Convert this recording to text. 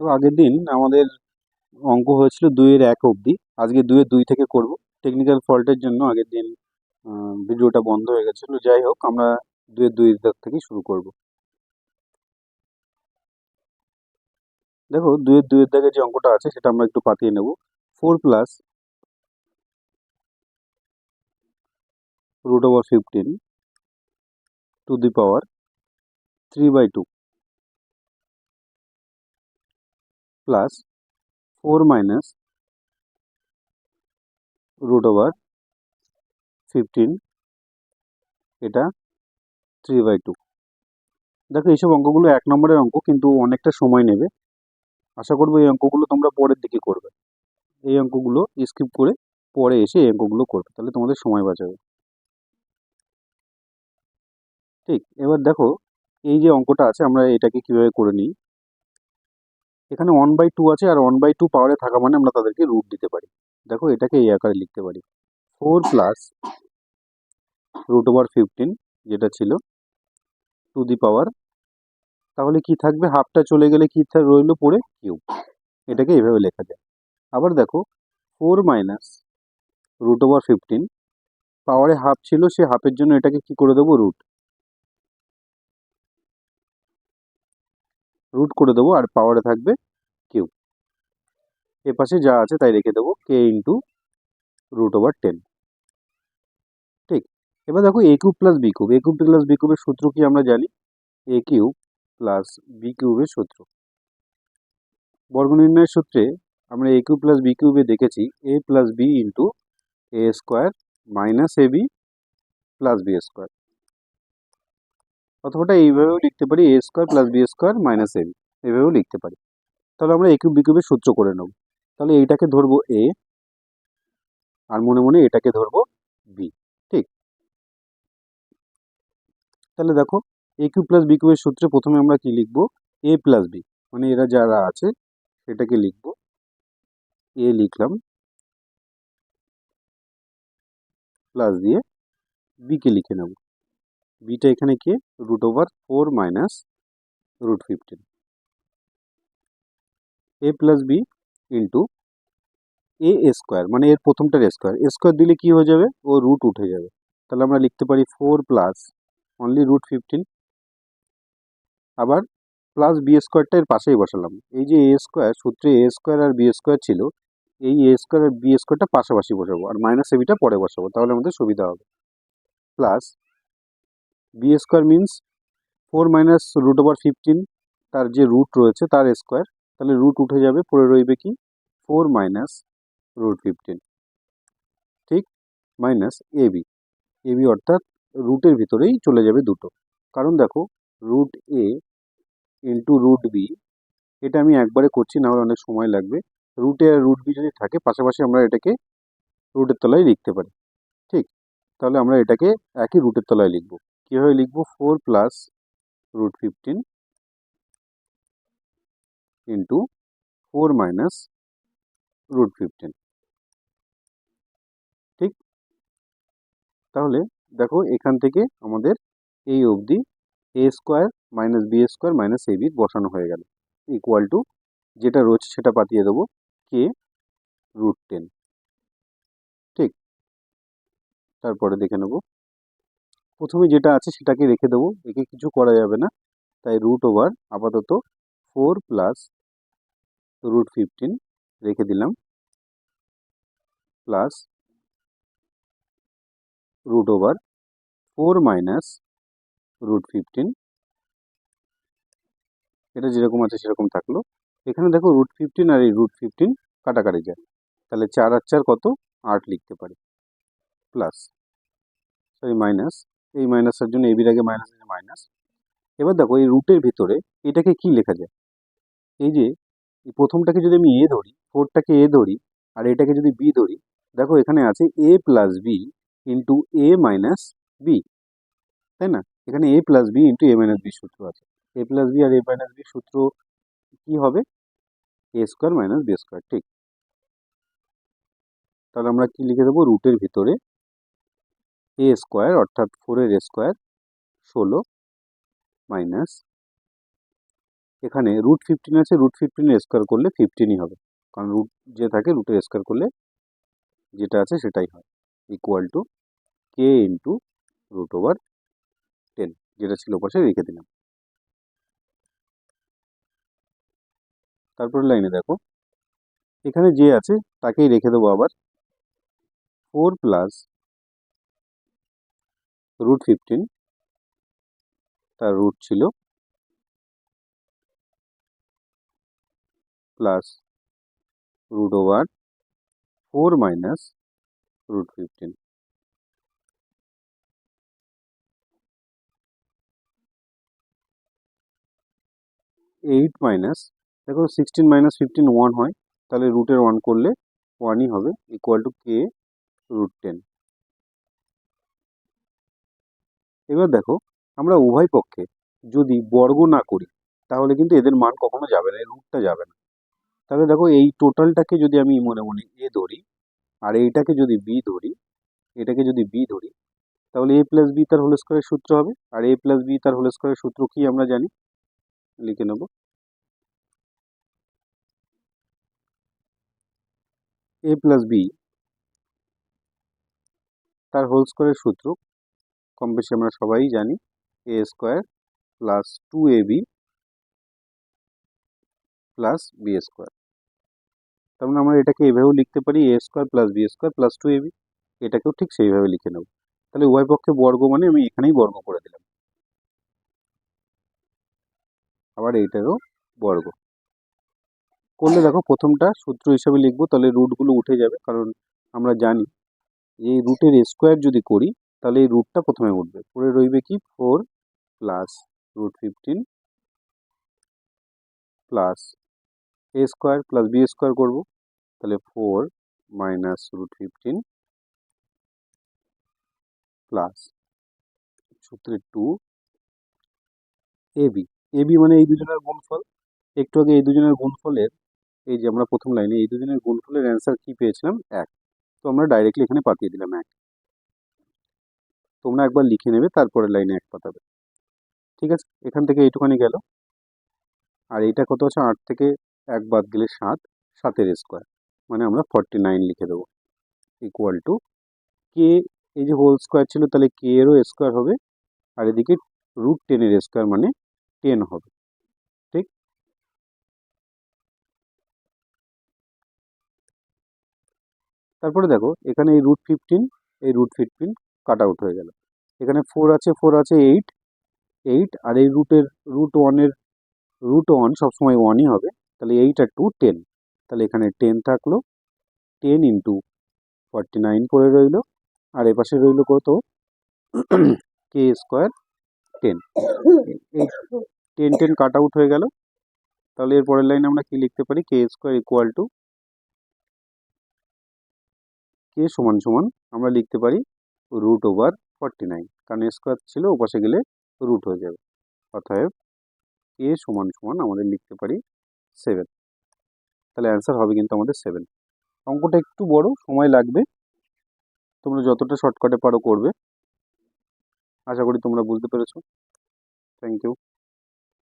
তো আগের দিন আমাদের অঙ্ক হয়েছিল দুইয়ের এক অবধি। আজকে দুইয়ের দুই থেকে করব। টেকনিক্যাল ফল্টের জন্য আগের দিন ভিডিওটা বন্ধ হয়ে গেছিল। যাই হোক, আমরা দুইয়ের দুই থেকে শুরু করব। দেখো, দুইয়ের দুইয়ের দাগে যে অঙ্কটা আছে, সেটা আমরা একটু পাতিয়ে নেব। Four plus root over fifteen to the power three by two plus four minus root over fifteen এটা থ্রি বাই টু দেখো, এইসব অঙ্কগুলো এক নম্বরের অঙ্ক, কিন্তু অনেকটা সময় নেবে। আশা করব এই অঙ্কগুলো তোমরা পরের দিকে করবে। এই অঙ্কগুলো স্কিপ করে পরে এসে এই অঙ্কগুলো করবে, তাহলে তোমাদের সময় বাঁচাবে। ঠিক, এবার দেখো, এই যে অঙ্কটা আছে, আমরা এটাকে কীভাবে করে নিই? এখানে ওয়ান বাই টু আছে আর ওয়ান বাই টু পাওয়ারে থাকা মানে আমরা তাদেরকে রুট দিতে পারি। দেখো এটাকে এই আকারে লিখতে পারি। Four plus root over fifteen যেটা ছিল টু দি পাওয়ার তাহলে কি থাকবে? হাফটা চলে গেলে কি রইল পড়ে কিউব এটাকে এইভাবে লেখা যায়। আবার দেখো four minus root over fifteen পাওয়ারে হাফ ছিল, সে হাফের জন্য এটাকে কি করে দেবো? রুট রুট করে দেবো আর পাওয়ারে থাকবে কিউ এ পাশে যা আছে তাই রেখে দেবো K into root over ten ঠিক, এবার দেখো A cube plus B cube A cube plus B কিউবের সূত্র কি আমরা জানি? এ কিউব প্লাস বি কিউবের সূত্র। বর্গ নির্ণয়ের সূত্রে আমরা এ কিউব প্লাস বি কিউবে দেখেছি A plus B into A square minus A B plus B square অথবাটা এইভাবেও লিখতে পারি A square plus B square minus A B এইভাবেও লিখতে পারি। তাহলে আমরা এ কিউব বি সূত্র করে নেব। তাহলে এইটাকে ধরবো এ আর মনে মনে এটাকে ধরবো বি ঠিক? তাহলে দেখো এ কিউব প্লাস বি কিউবের সূত্রে প্রথমে আমরা কি লিখব? এ প্লাস বি মানে এরা যারা আছে, সেটাকে লিখব। এ লিখলাম প্লাস দিয়ে বিকে লিখে নেব। বিটা এখানে কি? Root over four minus root fifteen A plus B into A square মানে এর প্রথমটার স্কোয়ার স্কোয়ার দিলে কি হয়ে যাবে? ও রুট উঠে যাবে। তাহলে আমরা লিখতে পারি four plus only root fifteen আবার প্লাস বি স্কোয়ারটা এর পাশেই বসালাম। এই যে এ স্কোয়ার সূত্রে এ স্কোয়ার আর বি স্কোয়ার ছিল, এই এ স্কোয়ার আর বি স্কোয়ারটা পাশাপাশি বসাবো। আর মাইনাস এবিটা পরে বসাবো, তাহলে আমাদের সুবিধা হবে। Plus B square means four minus root over fifteen তার যে রুট রয়েছে তার স্কোয়ার তাহলে রুট উঠে যাবে, পড়ে রইবে কি? ফোর মাইনাস রুট ফিফটিন ঠিক? Minus A B A B অর্থাৎ রুটের ভিতরেই চলে যাবে দুটো। কারণ দেখো root A into root B এটা আমি একবারে করছি, না হলে অনেক সময় লাগবে। রুটে আর রুট বি যদি থাকে, পাশাপাশি আমরা এটাকে রুটের তলায় লিখতে পারি, ঠিক? তাহলে আমরা এটাকে একই রুটের তলায় লিখব। কীভাবে লিখব? Four plus root fifteen into four minus root fifteen ঠিক? তাহলে দেখো এখান থেকে আমাদের এই অবধি A square minus B square minus A B বসানো হয়ে গেল। ইকুয়াল টু যেটা রয়েছে সেটা পাঠিয়ে দেবো কে রুট টেন ঠিক? তারপরে দেখে নেব। প্রথমে যেটা আছে সেটাকে রেখে দেবো একে কিছু করা যাবে না। তাই রুট ওভার আপাতত ফোর প্লাস রুট ফিফটিন রেখে দিলাম। Plus root over four minus root fifteen এটা যেরকম আছে সেরকম থাকল। এখানে দেখো রুট ফিফটিন আর এই রুট ফিফটিন কাটাকাটি যায়। তাহলে চার আর চার কত? আট লিখতে পারি। প্লাস সরি মাইনাস এই মাইনাসের জন্য এবির আগে মাইনাস আছে মাইনাস এবার দেখো, এই রুটের ভিতরে এটাকে কি লেখা যায়? এই যে, এই প্রথমটাকে যদি আমি এ ধরি ফোরটাকে এ ধরি, আর এটাকে যদি বি ধরি, দেখো এখানে আছে A plus B into A minus B তাই না? এখানে A plus B into A minus B সূত্র আছে। এ প্লাস বি আর এ মাইনাস বি সূত্র কি হবে? A square minus B square ঠিক। তাহলে আমরা কি লিখে দেবো? রুটের ভিতরে এ স্কোয়ার অর্থাৎ ফোরের স্কোয়ার ষোলো মাইনাস এখানে রুট ফিফটিন আছে রুট ফিফটিনের স্কোয়ার করলে ফিফটিনই হবে। কারণ রুট যে থাকে রুটের স্কোয়ার করলে যেটা আছে সেটাই হয়। Equal to K into root over ten যেটা ছিল পাশে রেখে দিলাম। তারপর লাইনে দেখো। এখানে যে আছে, তাকেই রেখে দেবো আবার। ফোর প্লাস রুট ফিফটিন তার রুট ছিল plus root over four minus root fifteen eight minus দেখো সিক্সটিন মাইনাস ফিফটিন ওয়ান হয়, তাহলে রুটের ওয়ান করলে ওয়ানই হবে equal to K root ten এবার দেখো, আমরা উভয় পক্ষে যদি বর্গ না করি, তাহলে কিন্তু এদের মান কখনো যাবে না এই রুটটা যাবে না। তাহলে দেখো, এই টোটালটাকে যদি আমি মনে মনে এ ধরি, আর এইটাকে যদি বি ধরি, এটাকে যদি বি ধরি, তাহলে এ প্লাস বি তার হোল স্কোয়ারের সূত্র হবে, আর এ প্লাস বি তার হোল স্কোয়ারের সূত্র কি আমরা জানি? লিখে নেব। এ প্লাস বি তার হোল স্কোয়ারের সূত্র কম বেশি আমরা সবাই জানি A square plus two A B plus B square তার মানে আমরা এটাকে এভাবেও লিখতে পারি A square plus B square plus two A B এটাকেও ঠিক সেইভাবে লিখে নেব। তাহলে উভয় পক্ষে বর্গ মানে আমি এখানেই বর্গ করে দিলাম। আবার এইটারও বর্গ। করলে দেখো প্রথমটা সূত্র হিসাবে লিখব, তাহলে রুটগুলো উঠে যাবে, কারণ আমরা জানি এই রুটের স্কোয়ার যদি করি তাহলে এই রুটটা প্রথমে উঠবে। পরে রইবে কি? Four plus root fifteen plus A square plus B square করব। তাহলে four minus root fifteen plus সূত্রে two A B A B মানে এই দুজনের গুণফল। একটু আগে এই দুজনের গুণফলের, এই যে আমরা প্রথম লাইনে, এই দুজনের গুণফলের অ্যান্সার কি পেয়েছিলাম? এক। তো আমরা ডাইরেক্টলি এখানে পাঠিয়ে দিলাম এক। তোমরা একবার লিখে নেবে তারপরে লাইনে এক পাতাবে ঠিক আছে? এখান থেকে এইটুখানি গেল। আর এইটা কত আছে? আট থেকে এক বাদ গেলে সাত, সাতের স্কোয়ার মানে আমরা ফর্টি নাইন লিখে দেবো। ইকুয়াল টু কে এই যে হোল স্কোয়ার ছিল, তাহলে কে এরও স্কোয়ার হবে। আর এদিকে রুট টেনের স্কোয়ার মানে টেন হবে। ঠিক? তারপরে দেখো, এখানে এই রুট ফিফটিন এই রুট ফিফটিন কাট আউট হয়ে গেল। এখানে ফোর আছে ফোর আছে এইট এইট আর এই রুটের রুট ওয়ানের রুট ওয়ান সবসময় ওয়ানই হবে। তাহলে এইট আর টু টেন তাহলে এখানে টেন থাকল। টেন ইন্টু ফর্টি নাইন পড়ে রইল। আর এপাশে রইল কত? K square ten ten ten cut out হয়ে গেল। তাহলে এর পরের লাইনে আমরা কি লিখতে পারি? K square equal to K সমান সমান আমরা লিখতে পারি রুট ওভার ফর্টি নাইন কারণ স্কোয়ার ছিল, ওপাশে গেলে রুট হয়ে যাবে। অতএব এ সমান সমান আমাদের লিখতে পারি সেভেন তাহলে অ্যান্সার হবে কিন্তু আমাদের সেভেন অঙ্কটা একটু বড়, সময় লাগবে। তোমরা যতটা শর্টকাটে পারো করবে। আশা করি তোমরা বুঝতে পেরেছ। Thank you